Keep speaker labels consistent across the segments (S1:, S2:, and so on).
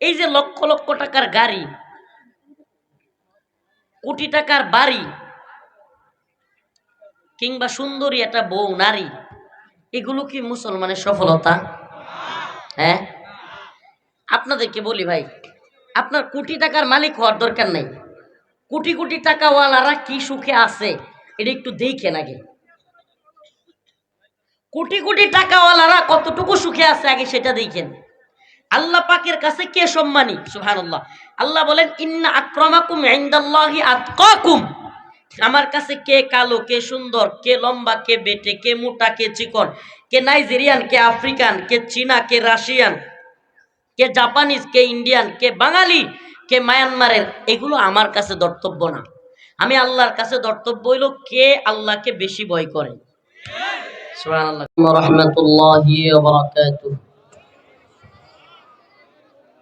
S1: এই যে লক্ষ লক্ষ টাকার গাড়ি, কোটি টাকার বাড়ি, কিংবা সুন্দরী একটা বউ, নারী, এগুলো কি মুসলমানের সফলতা? হ্যাঁ? আপনাদেরকে বলি ভাই, আপনার কোটি টাকার মালিক হওয়ার দরকার নেই। কোটি কোটি টাকাওয়ালারা কি সুখে আছে, এটা একটু দেখেন আগে। কোটি কোটি টাকাওয়ালারা কতটুকু সুখে আছে, আগে সেটা দেখেন। আল্লাহ পাকের কাছে কে সম্মানী? সুবহানাল্লাহ। আল্লাহ বলেন, ইন্না আক্রমাকুম ইনদাল্লাহি আতকাকুম। আমার কাছে কে কালো, কে সুন্দর, কে লম্বা, কে বেটে, কে মোটা, কে চিকন, কে নাইজেরিয়ান, কে আফ্রিকান, কে চীনা, কে রাশিয়ান, কে জাপানিজ, কে ইন্ডিয়ান, কে বাঙালি, কে মায়ানমারের, এগুলো আমার কাছে দর্তব্য না। আমি আল্লাহর কাছে দর্তব্য হইল কে আল্লাহকে বেশি ভয় করে। সুবহানাল্লাহ। রহমতুল্লাহি ওয়া বারাকাতুহু।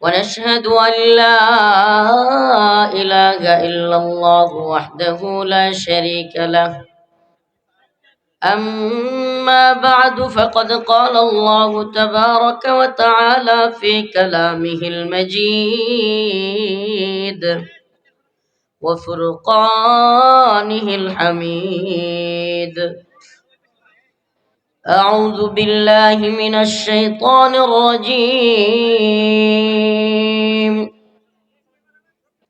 S1: ونشهد أن لا إله إلا الله وحده لا شريك له. أما بعد فقد قال الله تبارك وتعالى في كلامه المجيد وفرقانه الحميد. أعوذ بالله من الشيطان الرجيم.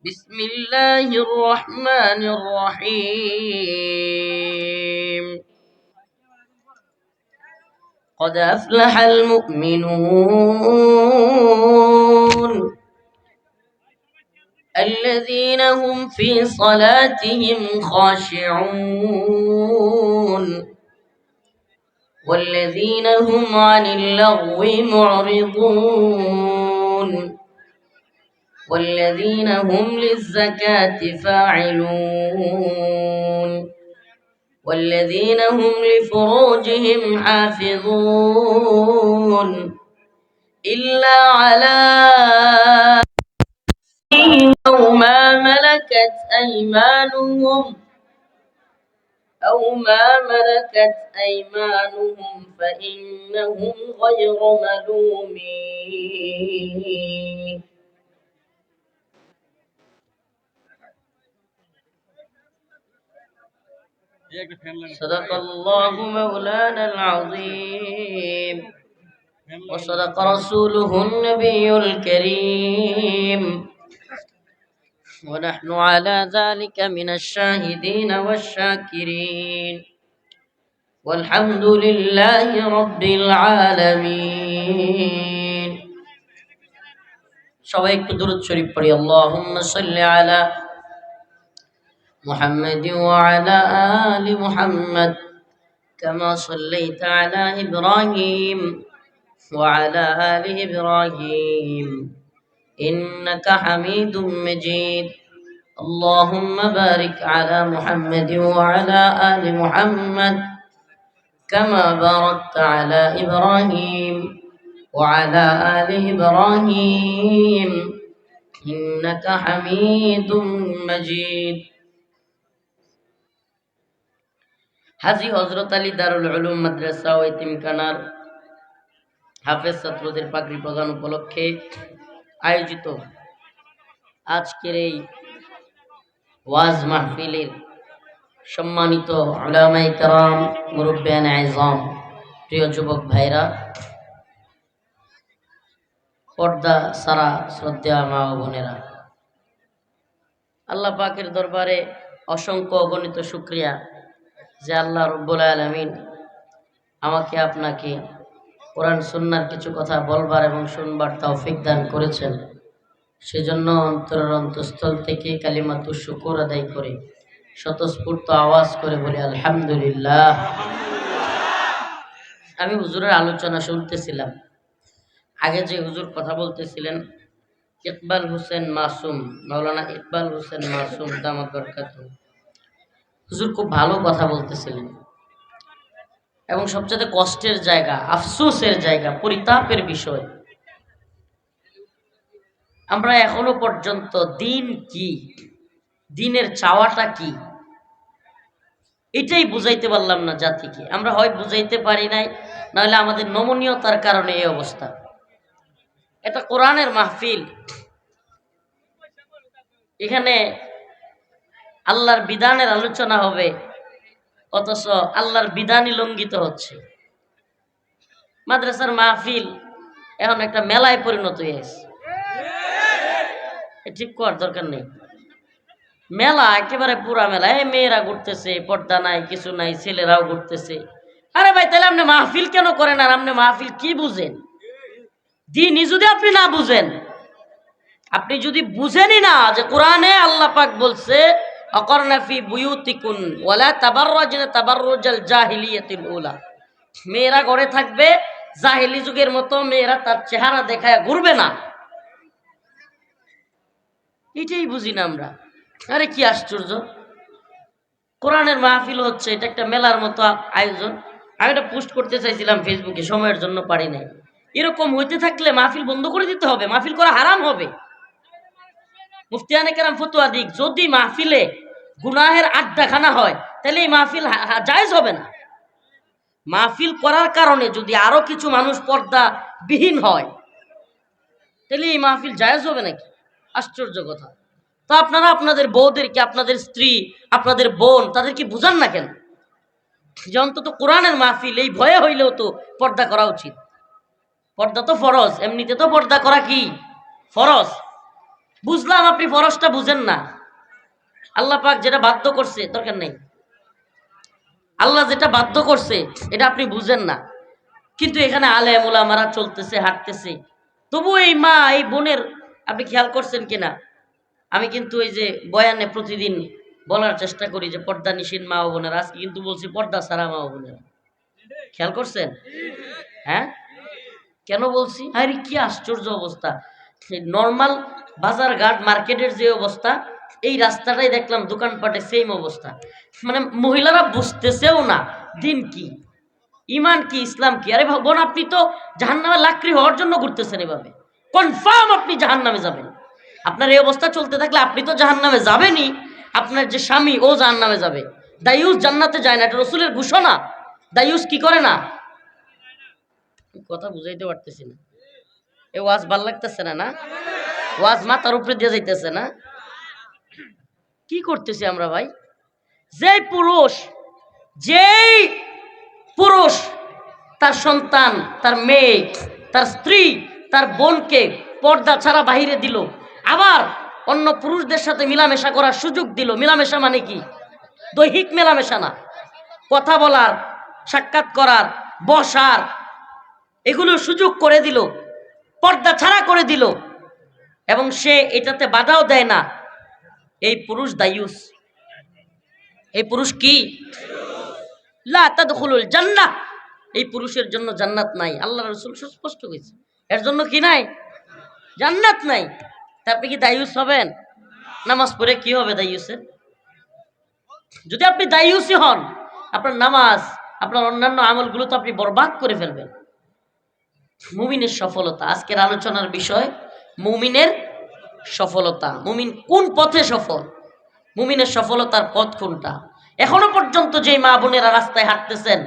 S1: بسم الله الرحمن الرحيم. قد أفلح المؤمنون الذين هم في صلاتهم خاشعون. والذين هم عن اللغو معرضون والذين هم للزكاة فاعلون والذين هم لفروجهم حافظون إلا على أو ما ملكت أيمانهم أو ما ملكت أيمانهم فإنهم غير ملومين. صدق الله مولانا العظيم. وصدق رسوله النبي الكريم. ونحن على ذلك من الشاهدين والشاكرين والحمد لله رب العالمين সবাই একটু দূরত শরীফ পড়ি আল্লাহুম্মা সাল্লি আলা محمد وعلى آل محمد كما صليت على إبراهيم وعلى آل إبراهيم إنك حميد مجيد اللهم بارك على محمد وعلى آل محمد كما باركت على إبراهيم وعلى آل إبراهيم إنك حميد مجيد হাজি হজরত আলী দারুল উলুম মাদ্রাসা ও এতিমখানার হাফেজ ছাত্রদের পাগড়ি প্রদান উপলক্ষে আয়োজিত আজকের এই ওয়াজ মাহফিলের সম্মানিত মুরব্বান প্রিয় যুবক ভাইরা, পর্দা সারা শ্রদ্ধা মা ও বোনেরা, আল্লাহ পাকের দরবারে অসংখ্য অগণিত শুক্রিয়া যে আল্লাহ রব্বুল আলমিন আমাকে আপনাকে কোরআন সুন্নার কিছু কথা বলবার এবং শুনবার তৌফিক দান করেছেন। সেজন্য অন্তরের অন্তঃস্থল থেকে কালিমাতু শুকুর আদায় করে, স্বতঃস্ফূর্ত আওয়াজ করে বলি, আলহামদুলিল্লাহ। আমি হুজুরের আলোচনা শুনতেছিলাম। আগে যে হুজুর কথা বলতেছিলেন, ইকবাল হোসেন মাসুম, মাওলানা ইকবাল হোসেন মাসুম, দামাত বরকাত হুজুর খুব ভালো কথা বলতেছিলেন। এবং সবচেয়ে কষ্টের জায়গা, আফসোসের জায়গা, পরিতাপের বিষয়। আমরা এখনও পর্যন্ত দিন কি? দিনের চাওয়াটা কি? এটাই বুঝাইতে পারলাম না জাতিকে। আমরা হয় বুঝাইতে পারি নাই, নাহলে আমাদের নমনীয়তার কারণে এই অবস্থা। এটা কোরআনের মাহফিল। এখানে আল্লাহর বিধানের আলোচনা হবে। অথচ আল্লাহর বিধানই লঙ্ঘিত হচ্ছে। মাদ্রাসার মাহফিল এখন একটা মেলায় পরিণত হয়েছে ঠিক করার দরকার নেই। মেলা একেবারে পুরা মেলা। এই মেয়েরা ঘুরতেছে, পর্দা নাই, কিছু নাই, ছেলেরাও ঘুরতেছে। আরে ভাই, তাহলে আপনি মাহফিল কেন করেন আর আপনি মাহফিল কি বুঝেন? দিনই যদি আপনি না বুঝেন, আপনি যদি বুঝেনই না যে কোরআনে আল্লাহ পাক বলছে অকর্নাফি বুয়ুতিকুন, ওয়ালা তাবাররাজনা তাবাররুজাল জাহিলিয়াতিল উলা। মেয়েরা ঘরে থাকবে, জাহিলি যুগের মতো মেয়েরা তার চেহারা দেখায় ঘুরবে না। এটাই বুঝি না আমরা। আরে কি আশ্চর্য। কোরআনের মাহফিল হচ্ছে, এটা একটা মেলার মতো আয়োজন। আমি এটা পোস্ট করতে চাইছিলাম ফেসবুকে, সময়ের জন্য পারি নাই। এরকম হইতে থাকলে মাহফিল বন্ধ করে দিতে হবে, মাহফিল করা হারাম হবে। মুফতিয়ানে কেরাম ফতুয়া দিক, যদি মাহফিলে গুনাহের আড্ডাখানা হয়, তাহলে এই মাহফিল জায়েজ হবে না। মাহফিল করার কারণে যদি আরও কিছু মানুষ পর্দা বিহীন হয়, তাহলে এই মাহফিল জায়েজ হবে নাকি? আশ্চর্য কথা। তো আপনারা আপনাদের বউদেরকে, আপনাদের স্ত্রী, আপনাদের বোন, তাদেরকে বুঝান না কেন? যে অন্তত কোরআনের মাহফিল, এই ভয়ে হইলেও তো পর্দা করা উচিত। পর্দা তো ফরজ, এমনিতে তো পর্দা করা কি? ফরজ। বুঝলাম আপনি ফরজটা বুঝেন না। আল্লাহ পাক যেটা বাধ্য করছে, দরকার নেই। আল্লাহ যেটা বাধ্য করছে, এটা আপনি বুঝেন না। কিন্তু এখানে আলে মারা চলতেছে, হাঁটতেছে। তবু এই মা, এই বোনের, আপনি খেয়াল করছেন কিনা? আমি কিন্তু এই যে বয়ানে প্রতিদিন বলার চেষ্টা করি যে পর্দা নিষিন মা ও বোনের, আজকে কিন্তু বলছি পর্দা সারা মা ও বোনের। খেয়াল করছেন? হ্যাঁ? কেন বলছি? আরে কি আশ্চর্য অবস্থা। নর্মাল বাজার ঘাট মার্কেটের যে অবস্থা, এই রাস্তাটাই দেখলাম দোকানপাটে সেম অবস্থা। মানে মহিলারা বুঝতেছেও না, দিন কি ইমান কি, ইসলাম কি। আরে বোন, আপনি তো জাহান্নামে লাকড়ি হওয়ার জন্য ঘুরতেছেন এভাবে। কনফার্ম আপনি জাহান্নামে যাবেন। আপনার এই অবস্থা চলতে থাকলে আপনি তো জাহান্নামে যাবেনই। আপনার যে স্বামী, ও জাহান্নামে যাবে। দায়ুস জান্নাতে যায় না, এটা রসুলের ঘোষণা। দায়ুস কি করে না? কথা বুঝাইতে পারতেছি না। এ ওয়াজ ভালো লাগতেছে না না? ওয়াজ মাথার উপরে দিয়ে যাইতেছে না? কি করতেছি আমরা ভাই? যেই পুরুষ যেই পুরুষ তার সন্তান, তার মেয়ে, তার স্ত্রী, তার বোনকে পর্দা ছাড়া বাহিরে দিল, আবার অন্য পুরুষদের সাথে মিলামেশা করার সুযোগ দিল। মিলামেশা মানে কি? দৈহিক মেলামেশা না। কথা বলার, সাক্ষাৎ করার, বসার, এগুলো সুযোগ করে দিল। পর্দা ছাড়া করে দিল। এবং সে এটাতে বাধাও দেয় না। এই পুরুষ দায়ুস এই পুরুষ কি? জান্নাহ। এই পুরুষের জন্য জান্নাত নাই। আল্লাহ রসুল সুস্পষ্ট হয়েছে এর জন্য কি নাই? জান্নাত নাই। তা আপনি কি দায়ুস হবেন? নামাজ পড়ে কি হবে দায়ুসের যদি আপনি দায়ুসই হন, আপনার নামাজ, আপনার অন্যান্য আমলগুলো তো আপনি বরবাদ করে ফেলবেন। মুমিনের সফলতা। আজকের আলোচনার বিষয়, মুমিনের সফলতা। মুমিন কোন পথে সফল? মুমিনের সফলতার পথ কোনটা? এখনও পর্যন্ত যে মা বোনেরা রাস্তায় হাঁটতেছেন,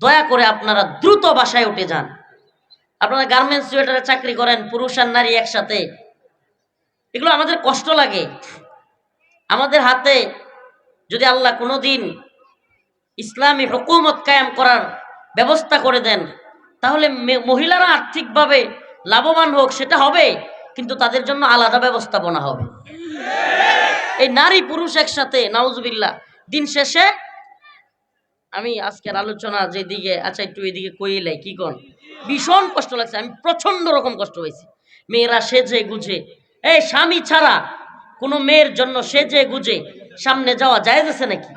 S1: দয়া করে আপনারা দ্রুত বাসায় উঠে যান। আপনারা গার্মেন্টস সোয়েটারে চাকরি করেন, পুরুষ আর নারী একসাথে। এগুলো আমাদের কষ্ট লাগে। আমাদের হাতে যদি আল্লাহ কোনোদিন ইসলামী হুকুমত কায়েম করার ব্যবস্থা করে দেন তাহলে মহিলারা আর্থিকভাবে লাভবান হোক, সেটা হবে, কিন্তু তাদের জন্য আলাদা ব্যবস্থাপনা হবে। এই নারী পুরুষ একসাথে, নাউজুবিল্লাহ, দিন শেষে আমি আজকের আলোচনা যেদিকে আচ্ছা একটু এদিকে কইলে কি কন? ভীষণ কষ্ট লাগছে, আমি প্রচণ্ড রকম কষ্ট হয়েছি। মেয়েরা সেজে গুজে, এই স্বামী ছাড়া কোনো মেয়ের জন্য সেজে গুজে সামনে যাওয়া যায় নাকি?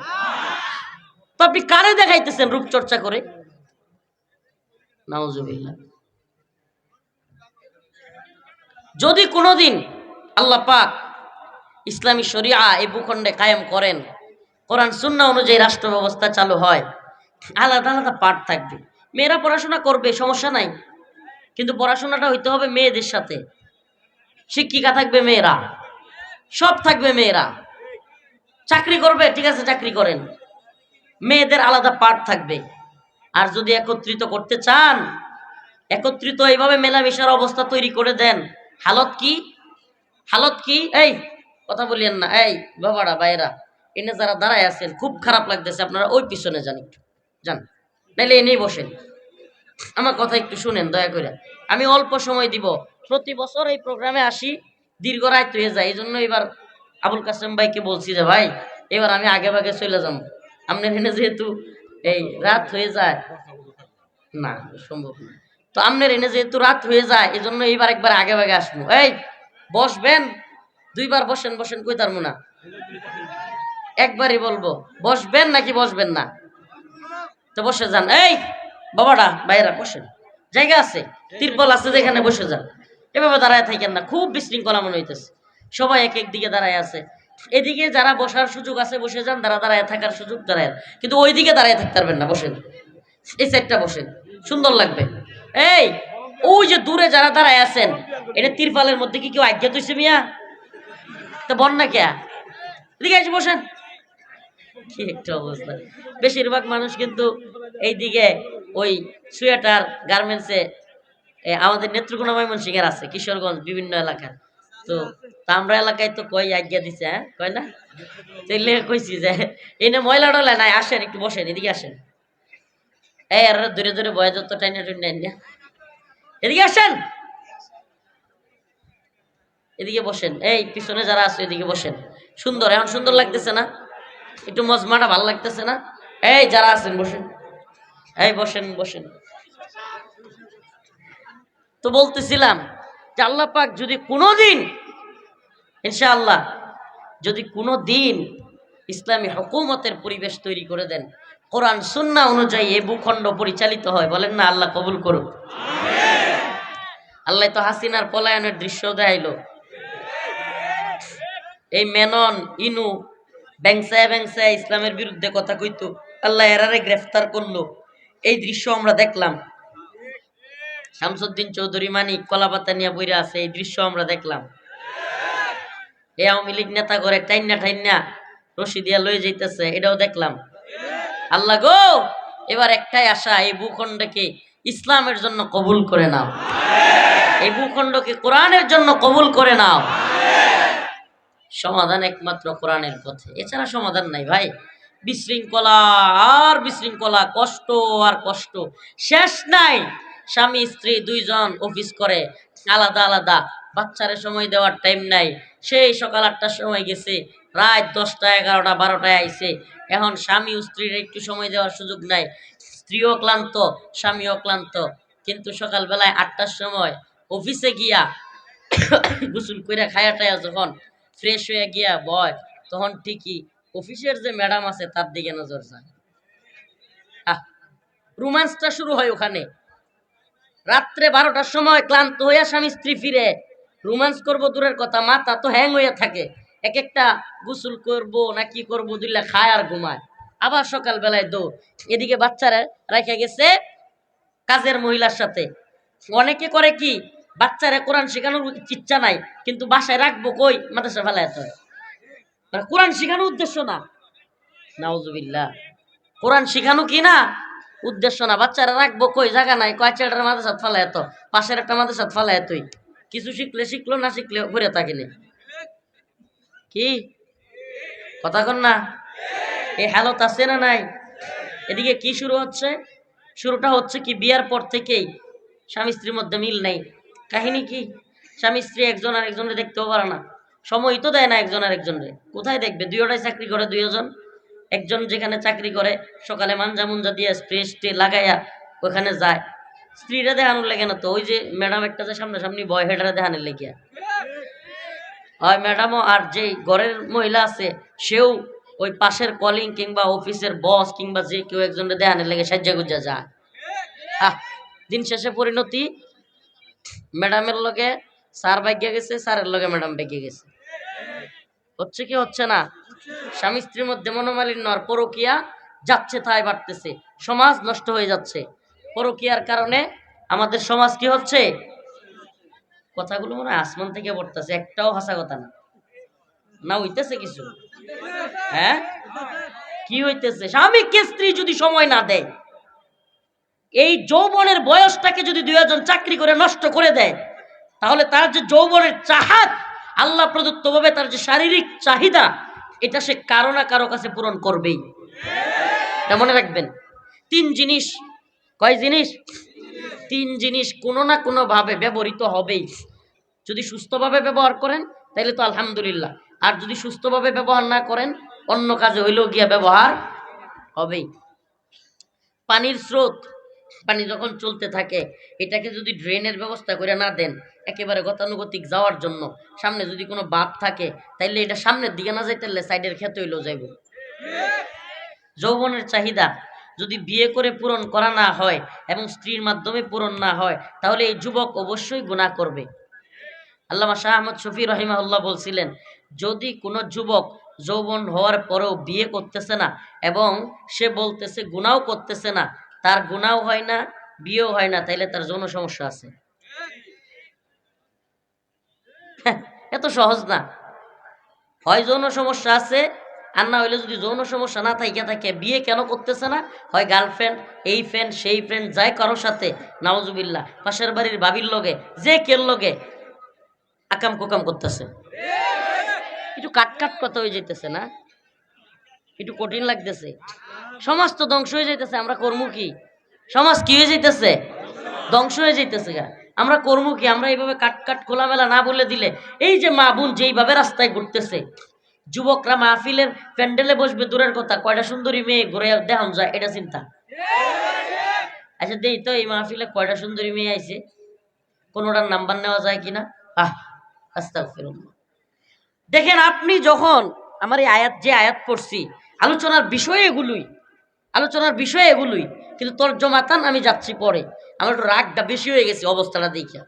S1: তো আপনি কারে দেখাইতেছেন রূপচর্চা করে? যদি কোনোদিন আল্লাহ পাক ইসলামী শরিয়া এই ভূখণ্ডে কায়েম করেন, কোরআন সুন্না অনুযায়ী রাষ্ট্র ব্যবস্থা চালু হয়, আলাদা আলাদা পাঠ থাকবে। মেয়েরা পড়াশোনা করবে, সমস্যা নাই। কিন্তু পড়াশোনাটা হইতে হবে মেয়েদের সাথে। শিক্ষিকা থাকবে মেয়েরা। সব থাকবে মেয়েরা। চাকরি করবে, ঠিক আছে, চাকরি করেন। মেয়েদের আলাদা পাঠ থাকবে। আর যদি একত্রিত করতে চান, একত্রিত এইভাবে মেলামেশার অবস্থা তৈরি করে দেন। হালত কি? হালত কি? এই, কথা বলিয়েন না। এই, বাবারা বাইরা এনে যারা দাঁড়ায় আছেন, খুব খারাপ লাগতেছে আপনারা ওই পিছনে যান একটু। যান, নাইলে এনেই বসেন। আমার কথা একটু শুনেন, দয়া করে। আমি অল্প সময় দিব। প্রতি বছর এই প্রোগ্রামে আসি, দীর্ঘ রাত হয়ে যায়। এই জন্য এবার আবুল কাসেম ভাইকে বলছি যে, ভাই, এবার আমি আগে ভাগে চলে যাব। আপনার এনে যেহেতু এই রাত হয়ে যায়। না, সম্ভব না। তো আপনার এনে যেহেতু রাত হয়ে যায় এই জন্য এইবার একবার আগে ভাগে আসব। এই, বসবেন? দুইবার বসেন বসেন, কই তার না একবারই বলব, বসবেন নাকি বসবেন না? তো বসে যান। এই বাবাটা বাইরা, বসেন। জায়গা আছে, তিরপল আছে যেখানে বসে যান। এভাবে দাঁড়ায় থাকেন না, খুব বিশৃঙ্খলা মনে হইতেছে। সবাই এক এক দিকে দাঁড়ায় আছে। এদিকে যারা বসার সুযোগ আছে, বসে যান, যারা দাঁড়ায় থাকার সুযোগ দাঁড়ায়। কিন্তু ওই দিকে দাঁড়ায় থাকতে পারবেন না, বসেন। এই সাইডটা বসেন, সুন্দর লাগবে। এই, ওই যে দূরে যারা দাঁড়ায় আছেন, এটা তিরপালের মধ্যে কি কেউ আজ্ঞা তুইছে মিয়া? তো বন্যা কে? এদিকে এসে বসেন। কি একটা অবস্থা। বেশিরভাগ মানুষ কিন্তু এইদিকে ওই সোয়েটার, গার্মেন্টসে আমাদের নেত্রকোনা ময়মনসিংহের আছে, কিশোরগঞ্জ, বিভিন্ন এলাকার। তো তা আমরা এলাকায় তো কই আজ্ঞা দিছে হ্যাঁ? কয় না? তাইলে কইছি যে, এনে ময়লা ডলা নাই, আসেন, একটু বসেন, এদিকে আসেন। এই আর দূরে দূরে বয় যত টাইনা টুইনা এদিকে আসেন। এদিকে বসেন। এই পিছনে যারা আছে, এদিকে বসেন। সুন্দর, এখন সুন্দর লাগতেছে না? একটু মজমাটা ভালো লাগতেছে না? এই যারা আছেন, বসেন। এই বসেন বসেন। তো বলতেছিলাম যে আল্লাহ পাক যদি কোনোদিন ইনশাআল্লাহ, যদি কোনো দিন ইসলামী হকুমতের পরিবেশ তৈরি করে দেন, কোরআন সুন্না অনুযায়ী এ ভূখণ্ড পরিচালিত হয়, বলেন না, আল্লাহ কবুল করুক। আল্লাহ তো হাসিনার পলায়নের দৃশ্য দেখাইলো। এই মেনন, ইনু, ব্যাংসায় ব্যাংসায় ইসলামের বিরুদ্ধে কথা কইতো, আল্লাহ এরারে গ্রেফতার করল। এই দৃশ্য আমরা দেখলাম। শামসুদ্দিন চৌধুরী মানিক কলাপাতা নিয়ে বইরা আছে, এই দৃশ্য আমরা দেখলাম। এই আওয়ামী লীগ নেতা করে টাইনা টাইনা রশি দিয়া লয়ে যাইতেছে, এটাও দেখলাম। আল্লাহ গো, এবার একটাই আশা, এই ভূখণ্ডকে ইসলামের জন্য কবুল করে নাও। এই ভূখণ্ডকে কোরআনের জন্য কবুল করে নাও। সমাধান একমাত্র কোরআনের পথে। এছাড়া সমাধান নাই ভাই। বিশৃঙ্খলা আর বিশৃঙ্খলা, কষ্ট আর কষ্ট। শেষ নাই। স্বামী, স্ত্রী, দুইজন অফিস করে আলাদা আলাদা বাচ্চারে সময় দেওয়ার টাইম নাই। সেই সকাল আটটার সময় গেছে, রাত দশটা, এগারোটা, বারোটায় আইছে। এখন স্বামী ও স্ত্রীর একটু সময় দেওয়ার সুযোগ নাই। স্ত্রীও ক্লান্ত, স্বামীও ক্লান্ত। কিন্তু সকালবেলায় আটটার সময় অফিসে গিয়া গোসল কইরা খায়া টায়া যখন ফ্রেশ হয়ে গিয়া বয়, তখন ঠিকই অফিসের যে ম্যাডাম আছে তার দিকে নজর যায়। রোমান্সটা শুরু হয় ওখানে। রাত্রে বারোটার সময় ক্লান্ত হইয়া স্বামী স্ত্রী ফিরে। রোমান্স করব দূরের কথা, মাথা তো হ্যাং হয়ে থাকে। এক একটা গোসল করব না কি করব দিলে খায় আর ঘুমায়। আবার সকাল বেলায় দৌ এদিকে বাচ্চারা রেখে গেছে কাজের মহিলার সাথে। অনেকে করে কি, বাচ্চারা কোরআন শেখানোর ইচ্ছা নাই, কিন্তু বাসায় রাখব কই? মাদ্রাসা ফেলায় তো মানে কোরআন শেখানোর উদ্দেশ্য না। নাউজুবিল্লাহ। কোরআন শেখানো কি না? উদ্দেশ্য না। বাচ্চারা রাখব কই? জায়গা নাই। কয়, ছেলেটার মাদ্রাসাত ফেলায় তো পাশের একটা মাদ্রাসাত ফেলায় তুই কিছু শিখলে শিখলো, না শিখলে ঘুরে থাকিনি। কি? কথা কন না। এই হালত আছে না নাই? এদিকে কি শুরু হচ্ছে? শুরুটা হচ্ছে কি, বিয়ার পর থেকেই স্বামী স্ত্রীর মধ্যে মিল নেই। কাহিনী কি? স্বামী স্ত্রী একজন আর একজনের দেখতেও পারে না। সময় তো দেয় না একজন আর একজনের। কোথায় দেখবে? দুইটাই চাকরি করে দুইজন। একজন যেখানে চাকরি করে, সকালে মাঞ্জা মুঞ্জা দিয়ে স্প্রে স্প্রে লাগাইয়া ওখানে যায়। স্ত্রীরা দেখানোর লেগে না তো, ওই যে ম্যাডাম একটা যে সামনাসামনি বয় হেডারে দেখানোর লেগিয়া হয় ম্যাডামও আর যে ঘরের মহিলা আছে, সেও ওই পাশের কলিং কিংবা অফিসের বস কিংবা যে কেউ একজনের দেখানোর লেগে সাজ্জা গুজ্জা যায় আহ, দিন শেষে পরিণতি, ম্যাডামের লগে স্যার ভাগ্যে গেছে, স্যারের লগে ম্যাডাম ভাগ্যে গেছে। হচ্ছে কি, হচ্ছে না? স্বামী স্ত্রীর মধ্যে মনোমালিন্য আর পরকিয়া যাচ্ছে তাই বাড়তেছে। সমাজ নষ্ট হয়ে যাচ্ছে। পরকিয়ার কারণে আমাদের সমাজ কি হচ্ছে? কথাগুলো মনে হয় আসমান থেকে পড়তেছে, একটাও হাসা কথা না। না হইতেছে কিছু? হ্যাঁ? কি হইতেছে? স্বামীকে স্ত্রী যদি সময় না দেয়, এই যৌবনের বয়সটাকে যদি দুই একজন চাকরি করে নষ্ট করে দেয়, তাহলে তার যে যৌবনের চাহাত আল্লাহ প্রদত্ত ভাবে তার যে শারীরিক চাহিদা, এটা সে কারও না কারও কাছে পূরণ করবেই। মনে রাখবেন। তিন জিনিস কয় জিনিস? তিন জিনিস কোনো না কোনো ভাবে ব্যবহৃত হবেই। যদি সুস্থভাবে ব্যবহার করেন তাহলে তো আলহামদুলিল্লাহ। আর যদি সুস্থভাবে ব্যবহার না করেন, অন্য কাজে হইলেও গিয়া ব্যবহার হবেই। পানির স্রোত, পানি যখন চলতে থাকে, এটাকে যদি ড্রেনের ব্যবস্থা করে না দেন, একেবারে গতানুগতিক যাওয়ার জন্য, সামনে যদি কোনো বাপ থাকে, তাইলে এটা সামনের দিকে না যাইতে সাইডের খেতে হইলেও যাইব। যৌবনের চাহিদা যদি বিয়ে করে পূরণ করা না হয় এবং স্ত্রীর মাধ্যমে পূরণ না হয় তাহলে এই যুবক অবশ্যই গুণা করবে। আল্লামা শাহ আহমদ শফি রহিমাউল্লাহ বলছিলেন যদি কোনো যুবক যৌবন হওয়ার পরেও বিয়ে করতেছে না এবং সে বলতেছে গুণাও করতেছে না তার গুণাও হয় না বিয়েও হয় না তাইলে তার যৌন সমস্যা আছে। হ্যাঁ, এত সহজ না। হয় যৌন সমস্যা আছে আর না হইলে যদি যৌন সমস্যা না থাকে থাকে, বিয়ে কেন করতেছে না? হয় গার্লফ্রেন্ড এই ফ্রেন্ড সেই ফ্রেন্ড যায় কারোর সাথে নাওজুবিল্লাহ পাশের বাড়ির বাবির লগে, যে কের লগে আকাম কোকাম করতেছে। একটু কাট কাট কথা হয়ে যেতেছে না? একটু কঠিন লাগতেছে। সমাজ তো ধ্বংস হয়ে যাইতেছে, আমরা কর্ম কি? সমাজ কি হয়ে যাইতেছে? ধ্বংস হয়ে যাইতেছে গা। আমরা কর্ম কি? আমরা এইভাবে কাট কাট খোলামেলা না বলে দিলে, এই যে মা বোন যেইভাবে রাস্তায় ঘুরতেছে যুবকরা মাহফিলের প্যান্ডেলে বসবে, দূরের কথা, কয়টা সুন্দরী মেয়ে ঘুরে দেখান যায়, এটা চিন্তা। আচ্ছা দেই তো, এই মাহফিলে কয়টা সুন্দরী মেয়ে আইছে? কোনোটার নাম্বার নেওয়া যায় কিনা? আস্তাগফিরুল্লাহ। দেখেন, আপনি যখন আমার এই আয়াত, যে আয়াত পড়ছি, আলোচনার বিষয় এগুলোই, আলোচনার বিষয় এগুলোই, কিন্তু তোর জমাতান আমি যাচ্ছি পরে। আমার একটু রাগটা বেশি হয়ে গেছে অবস্থাটা দেখিয়া।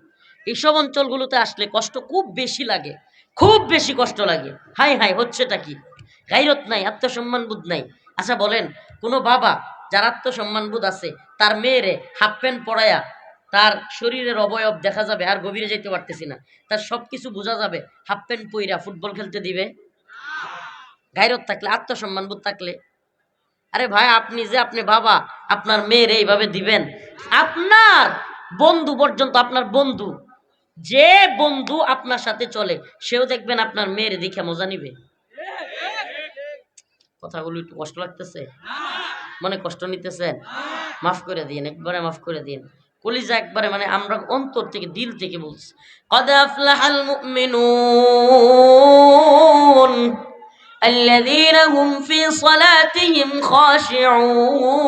S1: এইসব অঞ্চলগুলোতে আসলে কষ্ট খুব বেশি লাগে। খুব বেশি কষ্ট লাগে। হাই হাই হচ্ছেটা কি? গাইরত নাই আত্মসম্মান বোধ নাই। আচ্ছা বলেন, কোনো বাবা যার আত্মসম্মান বোধ আছে, তার মেয়েরে হাফ প্যান্ট পরায়া তার শরীরের অবয়ব দেখা যাবে আর গভীরে যেতে পারতেছি না। তার সব কিছু বোঝা যাবে হাফ প্যান্ট পইরা ফুটবল খেলতে দিবে। গাইরত থাকলে আত্মসম্মান বোধ থাকলে। আরে ভাই, আপনি যে আপনি বাবা, আপনার মেয়ের এইভাবে দিবেন। আপনার বন্ধু পর্যন্ত আপনার বন্ধু। যে বন্ধু আপনার সাথে চলে সেও দেখবেন আপনার মেয়ের দেখে মজা নিবে কথাগুলো একটু কষ্ট লাগতেছে মনে কষ্ট নিতেছেন মাফ করে দিন একবারে মাফ করে দিন কলিজা একবারে মানে আমরা অন্তর থেকে দিল থেকে বলছি قد أفلح المؤمنون الذين هم في صلاتهم خاشعون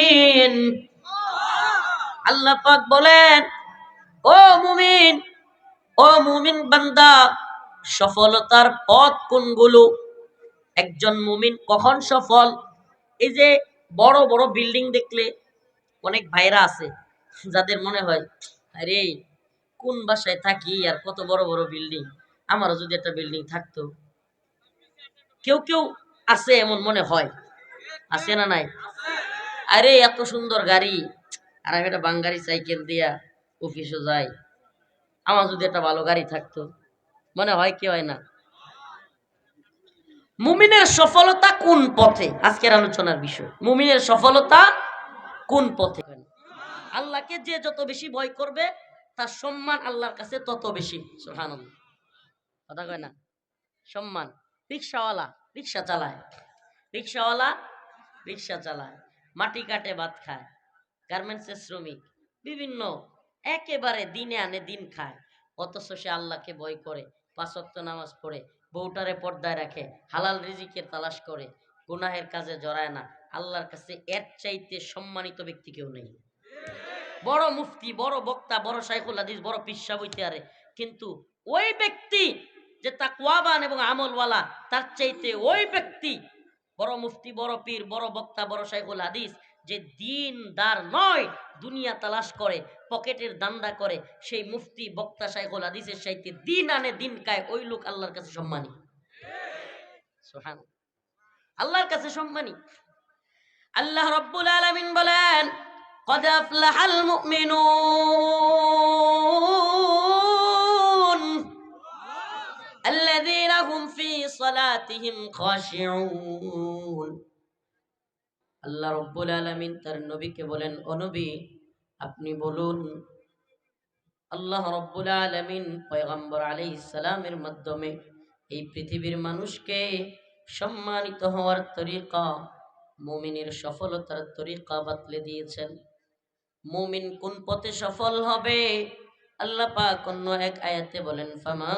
S1: আল্লাহ পাক বলেন, ও মুমিন ও মুমিন বান্দা, সফলতার পথ কোনগুলো? একজন মুমিন কখন সফল? এই যে বড় বড় বিল্ডিং দেখলে অনেক ভাইরা আছে, যাদের মনে হয়, আরে, কোন বাসায় থাকি আর কত বড় বড় বিল্ডিং? আমারও যদি একটা বিল্ডিং থাকতো? কেউ কেউ আছে এমন মনে হয়। আছে না নাই? আরে, এত সুন্দর গাড়ি। আর আমি একটা বাঙ্গারি সাইকেল দিয়া অফিসে যাই। আমার যদি একটা ভালো গাড়ি থাকতো, মনে হয় কি হয় না? মুমিনের সফলতা কোন পথে? আজকের আলোচনার বিষয়। মুমিনের সফলতা কোন পথে? আল্লাহকে যে যত বেশি ভয় করবে, তার সম্মান আল্লাহর কাছে তত বেশি। সুবহানাল্লাহ। কথা কয় না? সম্মান। রিক্সাওয়ালা, রিক্সা চালায়। রিক্সাওয়ালা, রিক্সা চালায়। মাটি কাটে, ভাত খায়। গার্মেন্টসের শ্রমিক। বিভিন্ন, একেবারে দিনে আনে দিন খায়। অথচ সে আল্লাহকে ভয় করে পাঁচক্ত নামাজ পড়ে, বউটারে পর্দায় রাখে, হালাল রিজিকের তালাশ করে, গুনাহের কাজে জড়ায় না। আল্লাহর কাছে এর চাইতে সম্মানিত ব্যক্তি কেউ নেই। বড় মুফতি, বড় বক্তা, বড় শাইখুল হাদিস, বড় পিসা বইতে আরে। কিন্তু ওই ব্যক্তি যে তাকওয়াবান এবং আমলওয়ালা, তার চাইতে ওই ব্যক্তি বড় মুফতি বড় পীর বড় বক্তা বড় শাইখুল হাদিস যে দিনদার নয় দুনিয়া তালাশ করে পকেটের দান্দা করে সেই মুফতি বক্তা শাইখুল হাদিসের সাইতে দিন আনে দিন খায় ওই লোক আল্লাহর কাছে সম্মানী সুবহান আল্লাহর কাছে সম্মানী আল্লাহ রব্বুল আলামিন বলেন قد أفلح المؤمنون الذين هم في সালাতিহিম খাশিউন। আল্লাহ রাব্বুল আলামিন তার নবীকে বলেন, ও নবী, আপনি বলুন, আল্লাহ রাব্বুল আলামিন পয়গম্বর আলাইহিস সালামের মাধ্যমে এই পৃথিবীর মানুষকে সম্মানিত হওয়ার তরিকা, মুমিনের সফলতার তরিকা বাতলে দিয়েছেন। মুমিন কোন পথে সফল হবে? আল্লাহ পাক অন্য এক আয়াতে বলেন, ফামা